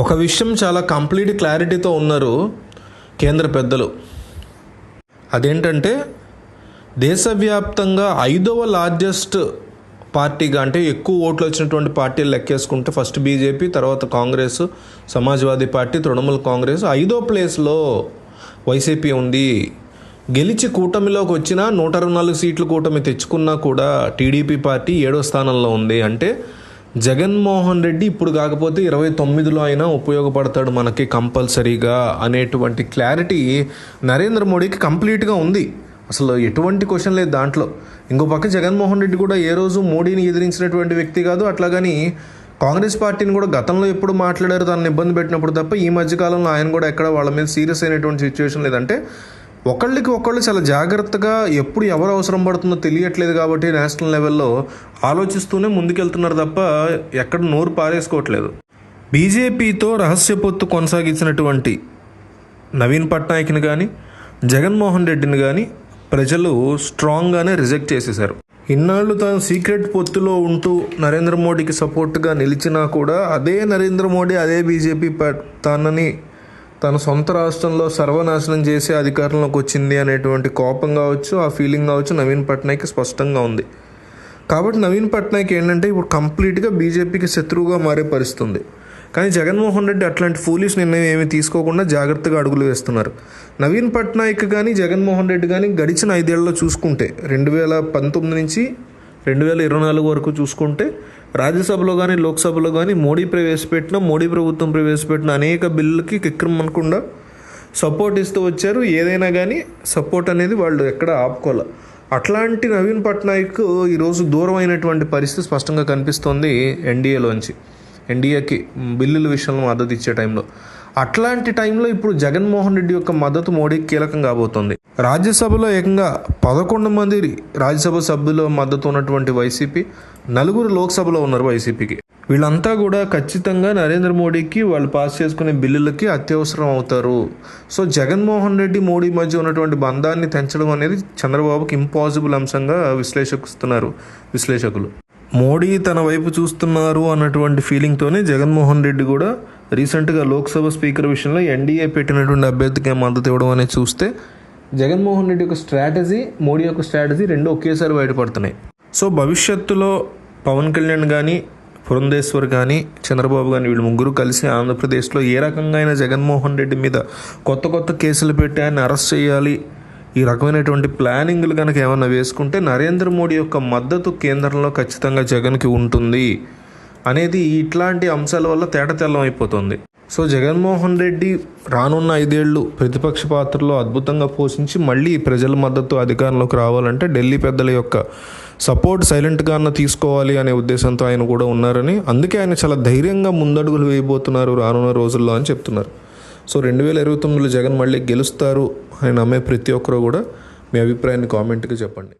ఒక విషయం చాలా కంప్లీట్ క్లారిటీతో ఉన్నారు కేంద్ర పెద్దలు. అదేంటంటే దేశవ్యాప్తంగా ఐదవ లార్జెస్ట్ పార్టీగా అంటే ఎక్కువ ఓట్లు వచ్చినటువంటి పార్టీలు లెక్కేసుకుంటే ఫస్ట్ బీజేపీ తర్వాత Congress Samajwadi party Trinamool Congress ఐదో ప్లేస్లో వైసీపీ ఉంది. గెలిచి కూటమిలోకి వచ్చిన నూట అరవై నాలుగు సీట్లు కూటమి తెచ్చుకున్నా కూడా టీడీపీ పార్టీ ఏడో స్థానంలో ఉంది. అంటే జగన్మోహన్ రెడ్డి ఇప్పుడు కాకపోతే ఇరవై తొమ్మిదిలో అయినా ఉపయోగపడతాడు మనకి కంపల్సరీగా అనేటువంటి క్లారిటీ నరేంద్ర మోడీకి కంప్లీట్గా ఉంది. అసలు ఎటువంటి క్వశ్చన్ లేదు దాంట్లో. ఇంకో పక్క జగన్మోహన్ రెడ్డి కూడా ఏ రోజు మోడీని ఎదిరించినటువంటి వ్యక్తి కాదు. అట్లాగని కాంగ్రెస్ పార్టీని కూడా గతంలో ఎప్పుడు మాట్లాడారు తనని ఇబ్బంది పెట్టినప్పుడు తప్ప ఈ మధ్యకాలంలో ఆయన కూడా ఎక్కడ వాళ్ళ మీద సీరియస్ అయినటువంటి సిచ్యువేషన్ లేదంటే ఒకళ్ళకి ఒకళ్ళు చాలా జాగ్రత్తగా ఎప్పుడు ఎవరు అవసరం పడుతుందో తెలియట్లేదు కాబట్టి నేషనల్ లెవెల్లో ఆలోచిస్తూనే ముందుకెళ్తున్నారు తప్ప ఎక్కడ నోరు పారేసుకోవట్లేదు. బీజేపీతో రహస్య పొత్తు కొనసాగించినటువంటి నవీన్ పట్నాయక్ని కానీ జగన్మోహన్ రెడ్డిని కానీ ప్రజలు స్ట్రాంగ్గానే రిజెక్ట్ చేసేశారు. ఇన్నాళ్ళు తాను సీక్రెట్ పొత్తులో ఉంటూ నరేంద్ర మోడీకి సపోర్ట్గా నిలిచినా కూడా అదే నరేంద్ర మోడీ అదే బీజేపీ తనని తన సొంత రాష్ట్రంలో సర్వనాశనం చేసి అధికారంలోకి వచ్చింది అనేటువంటి కోపం కావచ్చు ఆ ఫీలింగ్ కావచ్చు నవీన్ పట్నాయక్ స్పష్టంగా ఉంది. కాబట్టి నవీన్ పట్నాయక్ ఏంటంటే ఇప్పుడు కంప్లీట్గా బీజేపీకి శత్రువుగా మారే పరిస్థితుంది. కానీ జగన్మోహన్ రెడ్డి అట్లాంటి ఫూలిష్ నిర్ణయం ఏమీ తీసుకోకుండా జాగ్రత్తగా అడుగులు వేస్తున్నారు. నవీన్ పట్నాయక్ కానీ జగన్మోహన్ రెడ్డి కానీ గడిచిన ఐదేళ్ళలో చూసుకుంటే రెండు వేల పంతొమ్మిది నుంచి రెండు వేల ఇరవై నాలుగు వరకు చూసుకుంటే రాజ్యసభలో కానీ లోక్సభలో కానీ మోడీ ప్రవేశపెట్టిన మోడీ ప్రభుత్వం ప్రవేశపెట్టిన అనేక బిల్లులకి కిక్రమనకుండా సపోర్ట్ ఇస్తూ వచ్చారు. ఏదైనా కానీ సపోర్ట్ అనేది వాళ్ళు ఎక్కడ ఆపుకోలే. అట్లాంటి నవీన్ పట్నాయక్ ఈరోజు దూరం అయినటువంటి పరిస్థితి స్పష్టంగా కనిపిస్తోంది ఎన్డీఏలోంచి. ఎన్డీఏకి బిల్లుల విషయంలో మద్దతు ఇచ్చే టైంలో. అట్లాంటి టైంలో ఇప్పుడు జగన్మోహన్ రెడ్డి యొక్క మద్దతు మోడీకి కీలకం కాబోతోంది. రాజ్యసభలో ఏకంగా పదకొండు మంది రాజ్యసభ సభ్యుల మద్దతు ఉన్నటువంటి వైసీపీ నలుగురు లోక్సభలో ఉన్నారు వైసీపీకి. వీళ్ళంతా కూడా ఖచ్చితంగా నరేంద్ర మోడీకి వాళ్ళు పాస్ చేసుకునే బిల్లులకి అత్యవసరం అవుతారు. సో జగన్మోహన్ రెడ్డి మోడీ మధ్య ఉన్నటువంటి బంధాన్ని తెంచడం అనేది చంద్రబాబుకి ఇంపాసిబుల్ అంశంగా విశ్లేషిస్తున్నారు విశ్లేషకులు. మోడీ తన వైపు చూస్తున్నారు అన్నటువంటి ఫీలింగ్తోనే జగన్మోహన్ రెడ్డి కూడా రీసెంట్గా లోక్సభ స్పీకర్ విషయంలో ఎన్డీఏ పెట్టినటువంటి అభ్యర్థికి మద్దతు ఇవ్వడం అనేది చూస్తే జగన్మోహన్ రెడ్డి యొక్క స్ట్రాటజీ మోడీ యొక్క స్ట్రాటజీ రెండు ఒకేసారి బయటపడుతున్నాయి. సో భవిష్యత్తులో పవన్ కళ్యాణ్ కానీ పురంధేశ్వర్ కానీ చంద్రబాబు కానీ వీళ్ళు ముగ్గురు కలిసి ఆంధ్రప్రదేశ్లో ఏ రకంగా అయినా జగన్మోహన్ రెడ్డి మీద కొత్త కొత్త కేసులు పెట్టి ఆయన అరెస్ట్ చేయాలి ఈ రకమైనటువంటి ప్లానింగ్లు కనుక ఏమైనా వేసుకుంటే నరేంద్ర మోడీ యొక్క మద్దతు కేంద్రంలో ఖచ్చితంగా జగన్కి ఉంటుంది అనేది ఇట్లాంటి అంశాల వల్ల తేటతెల్లం అయిపోతుంది. సో జగన్మోహన్ రెడ్డి రానున్న ఐదేళ్ళు ప్రతిపక్ష పాత్రలో అద్భుతంగా పోషించి మళ్ళీ ప్రజల మద్దతు అధికారంలోకి రావాలంటే ఢిల్లీ పెద్దల యొక్క సపోర్ట్ సైలెంట్గా అన్న తీసుకోవాలి అనే ఉద్దేశంతో ఆయన కూడా ఉన్నారని అందుకే ఆయన చాలా ధైర్యంగా ముందడుగులు వేయబోతున్నారు రానున్న రోజుల్లో అని చెప్తున్నారు. సో రెండు వేల ఇరవై తొమ్మిదిలో జగన్ మళ్ళీ గెలుస్తారు అని నమ్మే ప్రతి ఒక్కరు కూడా మీ అభిప్రాయాన్ని కామెంట్గా చెప్పండి.